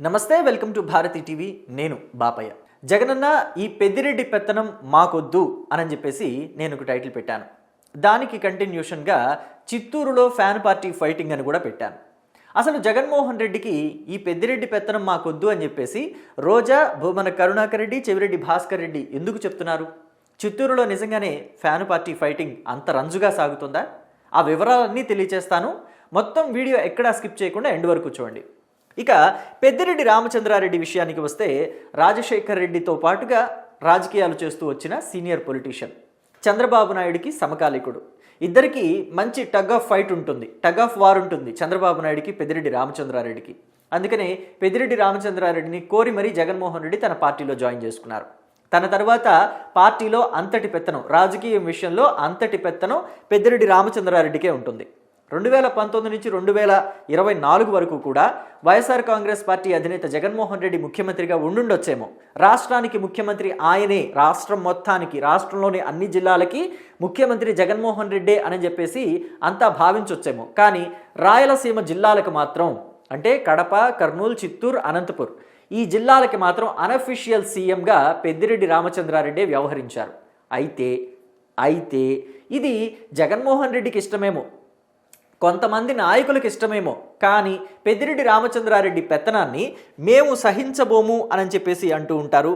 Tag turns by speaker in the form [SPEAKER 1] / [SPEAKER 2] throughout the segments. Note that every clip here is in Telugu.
[SPEAKER 1] నమస్తే వెల్కమ్ టు భారతి టీవీ. నేను బాపయ్య. జగనన్న ఈ పెద్దిరెడ్డి పెత్తనం మాకొద్దు అని చెప్పేసి నేను ఒక టైటిల్ పెట్టాను. దానికి కంటిన్యూషన్గా చిత్తూరులో ఫ్యాన్ పార్టీ ఫైటింగ్ అని కూడా పెట్టాను. అసలు జగన్మోహన్ రెడ్డికి ఈ పెద్దిరెడ్డి పెత్తనం మాకొద్దు అని చెప్పేసి రోజా భూమన కరుణాకర్ రెడ్డి చెవిరెడ్డి భాస్కర్ రెడ్డి ఎందుకు చెప్తున్నారు? చిత్తూరులో నిజంగానే ఫ్యాన్ పార్టీ ఫైటింగ్ అంత రంజుగా సాగుతుందా? ఆ వివరాలన్నీ తెలియచేస్తాను. మొత్తం వీడియో ఎక్కడా స్కిప్ చేయకుండా ఎండ్ వరకు చూడండి. ఇక పెద్దిరెడ్డి రామచంద్రారెడ్డి విషయానికి వస్తే రాజశేఖర్ రెడ్డితో పాటుగా రాజకీయాలు చేస్తూ వచ్చిన సీనియర్ పొలిటీషియన్ చంద్రబాబు నాయుడికి సమకాలికుడు. ఇద్దరికి మంచి టగ్ ఆఫ్ ఫైట్ ఉంటుంది టగ్ ఆఫ్ వార్ ఉంటుంది చంద్రబాబు నాయుడికి పెద్దిరెడ్డి రామచంద్రారెడ్డికి. అందుకనే పెద్దిరెడ్డి రామచంద్రారెడ్డిని కోరి మరీ జగన్మోహన్ రెడ్డి తన పార్టీలో జాయిన్ చేసుకున్నారు. తన తర్వాత పార్టీలో అంతటి పెత్తనం రాజకీయం విషయంలో అంతటి పెత్తనం పెద్దిరెడ్డి రామచంద్రారెడ్డికే ఉంటుంది. రెండు వేల పంతొమ్మిది నుంచి రెండు వేల ఇరవై నాలుగు వరకు కూడా వైఎస్ఆర్ కాంగ్రెస్ పార్టీ అధినేత జగన్మోహన్ రెడ్డి ముఖ్యమంత్రిగా ఉండుండొచ్చేమో. రాష్ట్రానికి ముఖ్యమంత్రి ఆయనే రాష్ట్రం మొత్తానికి రాష్ట్రంలోని అన్ని జిల్లాలకి ముఖ్యమంత్రి జగన్మోహన్ రెడ్డే అని చెప్పేసి అంతా భావించొచ్చేమో. కానీ రాయలసీమ జిల్లాలకు మాత్రం అంటే కడప కర్నూలు చిత్తూరు అనంతపూర్ ఈ జిల్లాలకి మాత్రం అనఫిషియల్ సీఎంగా పెద్దిరెడ్డి రామచంద్రారెడ్డి వ్యవహరించారు. అయితే అయితే ఇది జగన్మోహన్ రెడ్డికి ఇష్టమేమో. కొంతమంది నాయకులకు ఇష్టమేమో కానీ పెద్దిరెడ్డి రామచంద్రారెడ్డి పెత్తనాన్ని మేము సహించబోము అని చెప్పేసి అంటూ ఉంటారు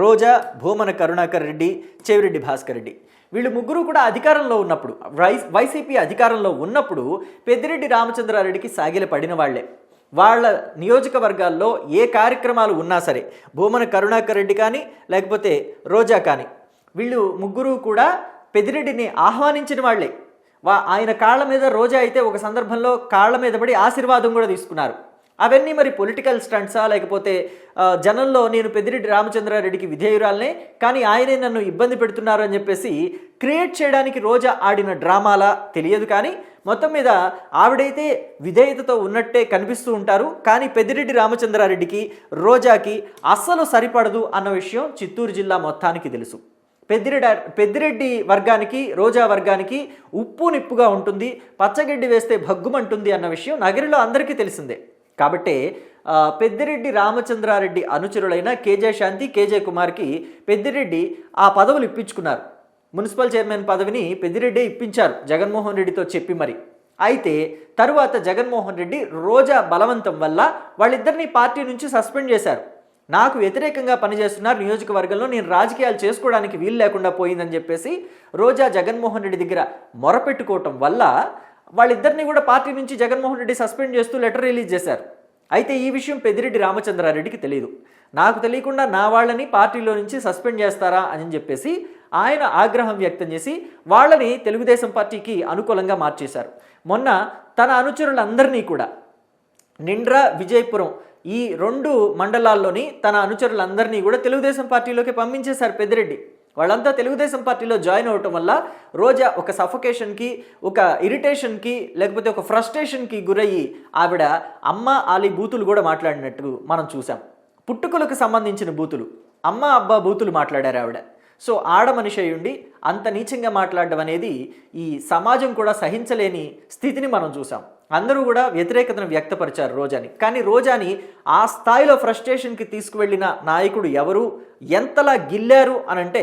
[SPEAKER 1] రోజా భూమన కరుణాకర్ రెడ్డి చెవిరెడ్డి భాస్కర్ రెడ్డి. వీళ్ళు ముగ్గురు కూడా అధికారంలో ఉన్నప్పుడు వై వైసీపీ అధికారంలో ఉన్నప్పుడు పెద్దిరెడ్డి రామచంద్రారెడ్డికి సాగిల పడిన వాళ్ళే వాళ్ళ నియోజకవర్గాల్లో ఏ కార్యక్రమాలు ఉన్నా సరే భూమన కరుణాకర్ రెడ్డి కానీ లేకపోతే రోజా కానీ వీళ్ళు ముగ్గురు కూడా పెద్దిరెడ్డిని ఆహ్వానించిన వాళ్ళే. వా ఆయన కాళ్ళ మీద రోజా అయితే ఒక సందర్భంలో కాళ్ళ మీద పడి ఆశీర్వాదం కూడా తీసుకున్నారు. అవన్నీ మరి పొలిటికల్ స్టంట్సా లేకపోతే జనంలో నేను పెద్దిరెడ్డి రామచంద్రారెడ్డికి విధేయురాలనే కానీ ఆయనే నన్ను ఇబ్బంది పెడుతున్నారు అని చెప్పేసి క్రియేట్ చేయడానికి రోజా ఆడిన డ్రామాలా? తెలియదు కానీ మొత్తం మీద ఆవిడైతే విధేయతతో ఉన్నట్టే కనిపిస్తూ ఉంటారు. కానీ పెద్దిరెడ్డి రామచంద్రారెడ్డికి రోజాకి అస్సలు సరిపడదు అన్న విషయం చిత్తూరు జిల్లా మొత్తానికి తెలుసు. పెద్దిరెడ్డి పెద్దిరెడ్డి వర్గానికి రోజా వర్గానికి ఉప్పు నిప్పుగా ఉంటుంది పచ్చగడ్డి వేస్తే భగ్గుమంటుంది అన్న విషయం నగరిలో అందరికీ తెలిసిందే. కాబట్టే పెద్దిరెడ్డి రామచంద్రారెడ్డి అనుచరులైన కేజే శాంతి కేజే కుమార్కి పెద్దిరెడ్డి ఆ పదవులు ఇప్పించుకున్నారు. మున్సిపల్ చైర్మన్ పదవిని పెద్దిరెడ్డి ఇప్పించారు జగన్మోహన్ రెడ్డితో చెప్పి మరి. అయితే తరువాత జగన్మోహన్ రెడ్డి రోజా బలవంతం వల్ల వాళ్ళిద్దరిని పార్టీ నుంచి సస్పెండ్ చేశారు. నాకు వ్యతిరేకంగా పనిచేస్తున్నారు నియోజకవర్గంలో నేను రాజకీయాలు చేసుకోవడానికి వీలు లేకుండా పోయిందని చెప్పేసి రోజా జగన్మోహన్ రెడ్డి దగ్గర మొరపెట్టుకోవటం వల్ల వాళ్ళిద్దరిని కూడా పార్టీ నుంచి జగన్మోహన్ రెడ్డి సస్పెండ్ చేస్తూ లెటర్ రిలీజ్ చేశారు. అయితే ఈ విషయం పెద్దిరెడ్డి రామచంద్రారెడ్డికి తెలియదు నాకు తెలియకుండా నా వాళ్ళని పార్టీలో నుంచి సస్పెండ్ చేస్తారా అని చెప్పేసి ఆయన ఆగ్రహం వ్యక్తం చేసి వాళ్ళని తెలుగుదేశం పార్టీకి అనుకూలంగా మార్చేశారు. మొన్న తన అనుచరులందరినీ కూడా నిండ్ర విజయపురం ఈ రెండు మండలాల్లోని తన అనుచరులందరినీ కూడా తెలుగుదేశం పార్టీలోకి పంపించేశారు పెద్దిరెడ్డి. వాళ్ళంతా తెలుగుదేశం పార్టీలో జాయిన్ అవటం వల్ల రోజా ఒక సఫొకేషన్కి ఒక ఇరిటేషన్కి లేకపోతే ఒక ఫ్రస్ట్రేషన్కి గురయ్యి ఆవిడ అమ్మ ఆలి బూతులు కూడా మాట్లాడినట్టు మనం చూసాం పుట్టుకలకు సంబంధించిన బూతులు. అమ్మ అబ్బా బూతులు మాట్లాడారు ఆవిడ. సో ఆడ మనిషి అయి ఉండి అంత నీచంగా మాట్లాడడం అనేది ఈ సమాజం కూడా సహించలేని స్థితిని మనం చూసాం. అందరూ కూడా వ్యతిరేకతను వ్యక్తపరిచారు రోజాని. కానీ రోజాని ఆ స్థాయిలో ఫ్రస్ట్రేషన్కి తీసుకువెళ్ళిన నాయకుడు ఎవరు? ఎంతలా గిల్లారు అని అంటే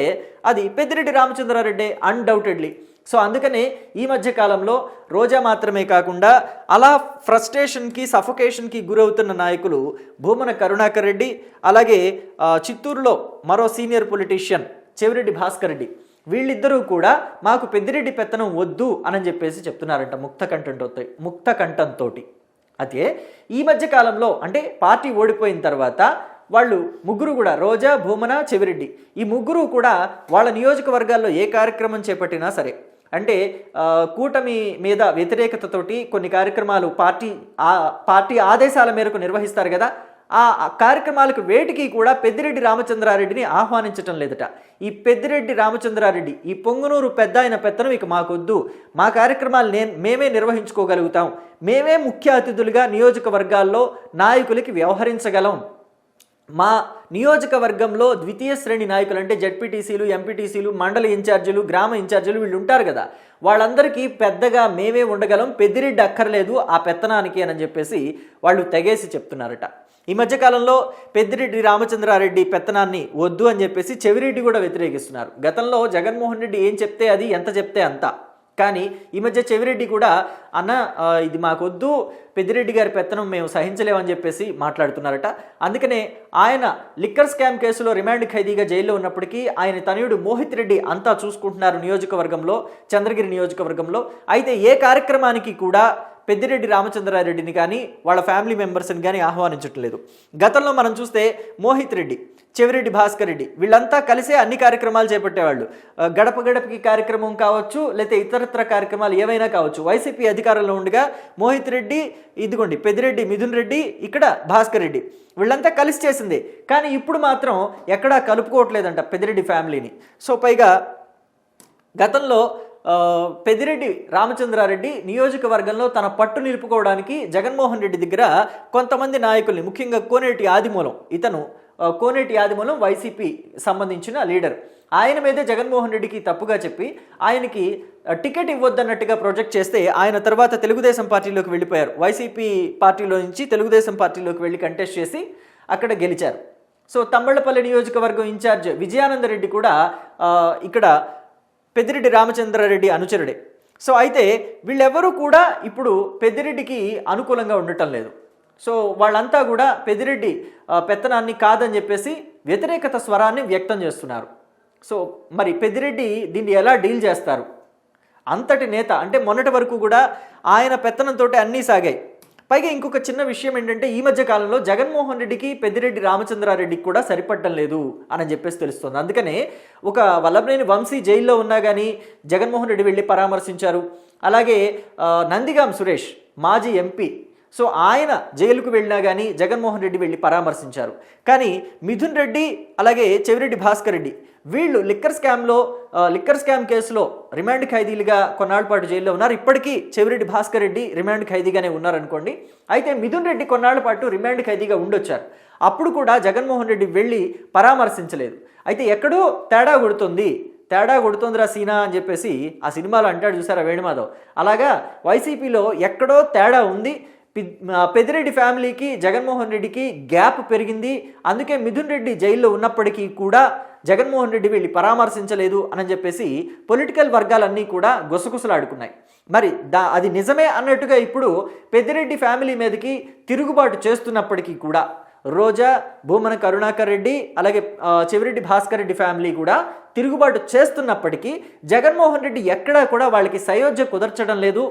[SPEAKER 1] అది పెద్దిరెడ్డి రామచంద్రారెడ్డి అన్డౌటెడ్లీ సో అందుకనే ఈ మధ్య కాలంలో రోజా మాత్రమే కాకుండా అలా ఫ్రస్ట్రేషన్కి సఫొకేషన్కి గురవుతున్న నాయకులు భూమన కరుణాకర్ రెడ్డి అలాగే చిత్తూరులో మరో సీనియర్ పొలిటీషియన్ చెవిరెడ్డి భాస్కర్ రెడ్డి. వీళ్ళిద్దరూ కూడా మాకు పెద్దిరెడ్డి పెత్తనం వద్దు అని చెప్పేసి చెప్తున్నారంట ముక్త కంఠంతో ముక్త కంఠంతో అయితే ఈ మధ్య కాలంలో అంటే పార్టీ ఓడిపోయిన తర్వాత వాళ్ళు ముగ్గురు కూడా రోజా భూమన చెవిరెడ్డి. ఈ ముగ్గురు కూడా వాళ్ళ నియోజకవర్గాల్లో ఏ కార్యక్రమం చేపట్టినా సరే అంటే కూటమి మీద వ్యతిరేకతతోటి కొన్ని కార్యక్రమాలు పార్టీ ఆ పార్టీ ఆదేశాల మేరకు నిర్వహిస్తారు కదా ఆ కార్యక్రమాలకు వేటికి కూడా పెద్దిరెడ్డి రామచంద్రారెడ్డిని ఆహ్వానించటం లేదట. ఈ పెద్దిరెడ్డి రామచంద్రారెడ్డి ఈ పొంగునూరు పెద్ద ఆయన పెత్తనం ఇక మాకొద్దు. మా కార్యక్రమాలు నేను మేమే నిర్వహించుకోగలుగుతాం. మేమే ముఖ్య అతిథులుగా నియోజకవర్గాల్లో నాయకులకి వ్యవహరించగలం. మా నియోజకవర్గంలో ద్వితీయ శ్రేణి నాయకులు అంటే జడ్పీటీసీలు ఎంపీటీసీలు మండల ఇన్ఛార్జీలు గ్రామ ఇన్ఛార్జీలు వీళ్ళు ఉంటారు కదా. వాళ్ళందరికీ పెద్దగా మేమే ఉండగలం. పెద్దిరెడ్డి అక్కర్లేదు ఆ పెత్తనానికి అని చెప్పేసి వాళ్ళు తెగేసి చెప్తున్నారట. ఈ మధ్యకాలంలో పెద్దిరెడ్డి రామచంద్రారెడ్డి పెత్తనాన్ని వద్దు అని చెప్పేసి చెవిరెడ్డి కూడా వ్యతిరేకిస్తున్నారు. గతంలో జగన్మోహన్ రెడ్డి ఏం చెప్తే అది ఎంత చెప్తే అంత. కానీ ఈ మధ్య చెవిరెడ్డి కూడా అన్న ఇది మాకొద్దు పెద్దిరెడ్డి గారి పెత్తనం మేము సహించలేమని చెప్పేసి మాట్లాడుతున్నారట. అందుకనే ఆయన లిక్కర్ స్కామ్ కేసులో రిమాండ్ ఖైదీగా జైల్లో ఉన్నప్పటికీ ఆయన తనయుడు మోహిత్ రెడ్డి అంతా చూసుకుంటున్నారు నియోజకవర్గంలో చంద్రగిరి నియోజకవర్గంలో. అయితే ఏ కార్యక్రమానికి కూడా పెద్దిరెడ్డి రామచంద్రారెడ్డిని కానీ వాళ్ళ ఫ్యామిలీ మెంబర్స్ని కానీ ఆహ్వానించట్లేదు. గతంలో మనం చూస్తే మోహిత్ రెడ్డి చెవిరెడ్డి భాస్కర్ రెడ్డి వీళ్ళంతా కలిసే అన్ని కార్యక్రమాలు చేపట్టేవాళ్ళు. గడప గడపకి కార్యక్రమం కావచ్చు లేకపోతే ఇతరత్ర కార్యక్రమాలు ఏవైనా కావచ్చు. వైసీపీ అధికారంలో ఉండగా మోహిత్ రెడ్డి ఇదిగోండి పెద్దిరెడ్డి మిథున్ రెడ్డి ఇక్కడ భాస్కర్ రెడ్డి. వీళ్ళంతా కలిసి చేసింది. కానీ ఇప్పుడు మాత్రం ఎక్కడా కలుపుకోవట్లేదంట పెద్దిరెడ్డి ఫ్యామిలీని. సో పైగా గతంలో పెదిరెడ్డి రామచంద్రారెడ్డి నియోజకవర్గంలో తన పట్టు నిలుపుకోవడానికి జగన్మోహన్ రెడ్డి దగ్గర కొంతమంది నాయకుల్ని ముఖ్యంగా కోనేటి ఆదిమూలం ఇతను కోనేటి ఆదిమూలం వైసీపీ సంబంధించిన లీడర్. ఆయన మీదే జగన్మోహన్ రెడ్డికి తప్పుగా చెప్పి ఆయనకి టికెట్ ఇవ్వద్దన్నట్టుగా ప్రొజెక్ట్ చేస్తే ఆయన తర్వాత తెలుగుదేశం పార్టీలోకి వెళ్ళిపోయారు. వైసీపీ పార్టీలో నుంచి తెలుగుదేశం పార్టీలోకి వెళ్ళి కంటెస్ట్ చేసి అక్కడ గెలిచారు. సో తమ్మళ్ళపల్లి నియోజకవర్గం ఇన్ఛార్జ్ విజయానందరెడ్డి కూడా ఇక్కడ పెద్దిరెడ్డి రామచంద్రారెడ్డి అనుచరుడే. సో అయితే వీళ్ళెవరూ కూడా ఇప్పుడు పెద్దిరెడ్డికి అనుకూలంగా ఉండటం లేదు. సో వాళ్ళంతా కూడా పెద్దిరెడ్డి పెత్తనాన్ని కాదని చెప్పేసి వ్యతిరేకత స్వరాన్ని వ్యక్తం చేస్తున్నారు. సో మరి పెద్దిరెడ్డి దీన్ని ఎలా డీల్ చేస్తారు? అంతటి నేత అంటే మొన్నటి వరకు కూడా ఆయన పెత్తనంతో అన్నీ సాగాయి. పైగా ఇంకొక చిన్న విషయం ఏంటంటే ఈ మధ్య కాలంలో జగన్మోహన్ రెడ్డికి పెద్దిరెడ్డి రామచంద్రారెడ్డికి కూడా సరిపడటం లేదు అని చెప్పేసి తెలుస్తుంది. అందుకనే ఒక వల్లభనేని వంశీ జైల్లో ఉన్నా కానీ జగన్మోహన్ రెడ్డి వెళ్ళి పరామర్శించారు. అలాగే నందిగాం సురేష్ మాజీ ఎంపీ సో ఆయన జైలుకు వెళ్ళినా కానీ జగన్మోహన్ రెడ్డి వెళ్ళి పరామర్శించారు. కానీ మిథున్ రెడ్డి అలాగే చెవిరెడ్డి భాస్కర్ రెడ్డి వీళ్ళు లిక్కర్ స్కామ్లో లిక్కర్ స్కామ్ కేసులో రిమాండ్ ఖైదీలుగా కొన్నాళ్ళ పాటు జైల్లో ఉన్నారు. ఇప్పటికీ చెవిరెడ్డి భాస్కర్ రెడ్డి రిమాండ్ ఖైదీగానే ఉన్నారనుకోండి. అయితే మిథున్ రెడ్డి కొన్నాళ్ళ పాటు రిమాండ్ ఖైదీగా ఉండొచ్చారు. అప్పుడు కూడా జగన్మోహన్ రెడ్డి వెళ్ళి పరామర్శించలేదు. అయితే ఎక్కడో తేడా కొడుతుంది. తేడా కొడుతుందిరా సీనా అని చెప్పేసి ఆ సినిమాలో అంటాడు చూసారా వేణుమాధవ్? అలాగా వైసీపీలో ఎక్కడో తేడా ఉంది. పి- పెద్దిరెడ్డి ఫ్యామిలీకి జగన్మోహన్ రెడ్డికి గ్యాప్ పెరిగింది. అందుకే మిథున్ రెడ్డి జైల్లో ఉన్నప్పటికీ కూడా జగన్మోహన్ రెడ్డి వెళ్ళి పరామర్శించలేదు అని చెప్పేసి పొలిటికల్ వర్గాలన్నీ కూడా గుసగుసలాడుకున్నాయి. మరి దా అది నిజమే అన్నట్టుగా ఇప్పుడు పెద్దిరెడ్డి ఫ్యామిలీ మీదకి తిరుగుబాటు చేస్తున్నప్పటికీ కూడా రోజా భూమన కరుణాకర్ రెడ్డి అలాగే చెవిరెడ్డి భాస్కర్ రెడ్డి ఫ్యామిలీ కూడా తిరుగుబాటు చేస్తున్నప్పటికీ జగన్మోహన్ రెడ్డి ఎక్కడా కూడా వాళ్ళకి సయోధ్య కుదర్చడం లేదు.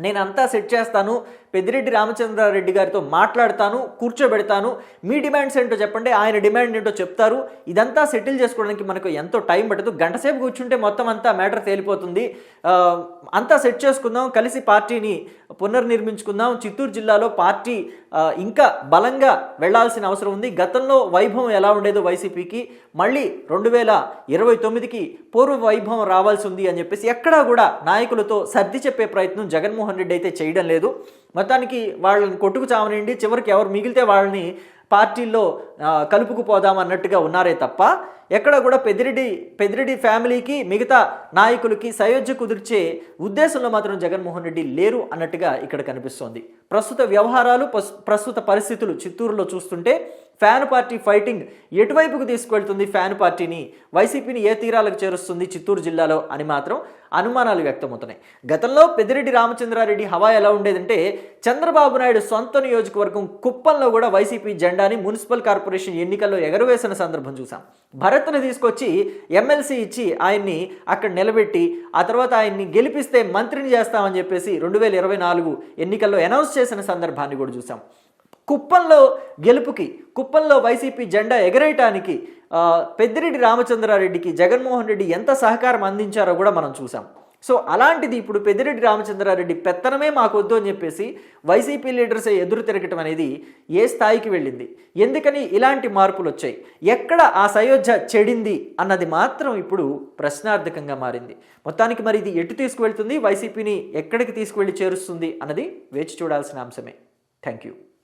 [SPEAKER 1] నేను అంతా సెట్ చేస్తాను. పెద్దిరెడ్డి రామచంద్రారెడ్డి గారితో మాట్లాడతాను కూర్చోబెడతాను. మీ డిమాండ్స్ ఏంటో చెప్పండి ఆయన డిమాండ్ ఏంటో చెప్తారు. ఇదంతా సెటిల్ చేసుకోవడానికి మనకు ఎంతో టైం పట్టదు. గంట సేపు కూర్చుంటే మొత్తం అంతా మ్యాటర్ తేలిపోతుంది. అంతా సెట్ చేసుకుందాం కలిసి పార్టీని పునర్నిర్మించుకుందాం. చిత్తూరు జిల్లాలో పార్టీ ఇంకా బలంగా వెళ్ళాల్సిన అవసరం ఉంది. గతంలో వైభవం ఎలా ఉండేదో వైసీపీకి మళ్ళీ రెండు వేల ఇరవై తొమ్మిదికి పూర్వ వైభవం రావాల్సి ఉంది అని చెప్పేసి ఎక్కడా కూడా నాయకులతో సర్ది చెప్పే ప్రయత్నం జగన్మోహన్ రెడ్డి అయితే చేయడం లేదు. మొత్తానికి వాళ్ళని కొట్టుకు చావనండి చివరికి ఎవరు మిగిలితే వాళ్ళని పార్టీల్లో కలుపుకుపోదాం అన్నట్టుగా ఉన్నారే తప్ప ఎక్కడ కూడా పెదిరెడ్డి పెదిరెడ్డి ఫ్యామిలీకి మిగతా నాయకులకి సయోధ్య కుదిర్చే ఉద్దేశంలో మాత్రం జగన్మోహన్ రెడ్డి లేరు అన్నట్టుగా ఇక్కడ కనిపిస్తోంది. ప్రస్తుత వ్యవహారాలు ప్రస్తుత పరిస్థితులు చిత్తూరులో చూస్తుంటే ఫ్యాన్ పార్టీ ఫైటింగ్ ఎటువైపుకు తీసుకువెళ్తుంది ఫ్యాన్ పార్టీని? వైసీపీని ఏ తీరాలకు చేరుస్తుంది చిత్తూరు జిల్లాలో అని మాత్రం అనుమానాలు వ్యక్తమవుతున్నాయి. గతంలో పెద్దిరెడ్డి రామచంద్రారెడ్డి హవా ఎలా ఉండేదంటే చంద్రబాబు నాయుడు సొంత నియోజకవర్గం కుప్పంలో కూడా వైసీపీ జెండాని మున్సిపల్ కార్పొరేషన్ ఎన్నికల్లో ఎగరవేసిన సందర్భం చూసాం భరత్ను తీసుకొచ్చి ఎమ్మెల్సీ ఇచ్చి ఆయన్ని అక్కడ నిలబెట్టి ఆ తర్వాత ఆయన్ని గెలిపిస్తే మంత్రిని చేస్తామని చెప్పేసి రెండు వేల ఇరవై నాలుగు ఎన్నికల్లో అనౌన్స్ చేసిన సందర్భాన్ని కూడా చూసాం కుప్పంలో గెలుపుకి కుప్పంలో వైసీపీ జెండా ఎగరేయటానికి పెద్దిరెడ్డి రామచంద్రారెడ్డికి జగన్మోహన్ రెడ్డి ఎంత సహకారం అందించారో కూడా మనం చూసాం సో అలాంటిది ఇప్పుడు పెద్దిరెడ్డి రామచంద్రారెడ్డి పెత్తనమే మాకు వద్దు అని చెప్పేసి వైసీపీ లీడర్స్ ఎదురు తిరగటం అనేది ఏ స్థాయికి వెళ్ళింది? ఎందుకని ఇలాంటి మార్పులు వచ్చాయి? ఎక్కడ ఆ సయోధ్య చెడింది అన్నది మాత్రం ఇప్పుడు ప్రశ్నార్థకంగా మారింది. మొత్తానికి మరి ఇది ఎటు తీసుకువెళ్తుంది? వైసీపీని ఎక్కడికి తీసుకువెళ్ళి చేరుస్తుంది అన్నది వేచి చూడాల్సిన అంశమే. Thank you.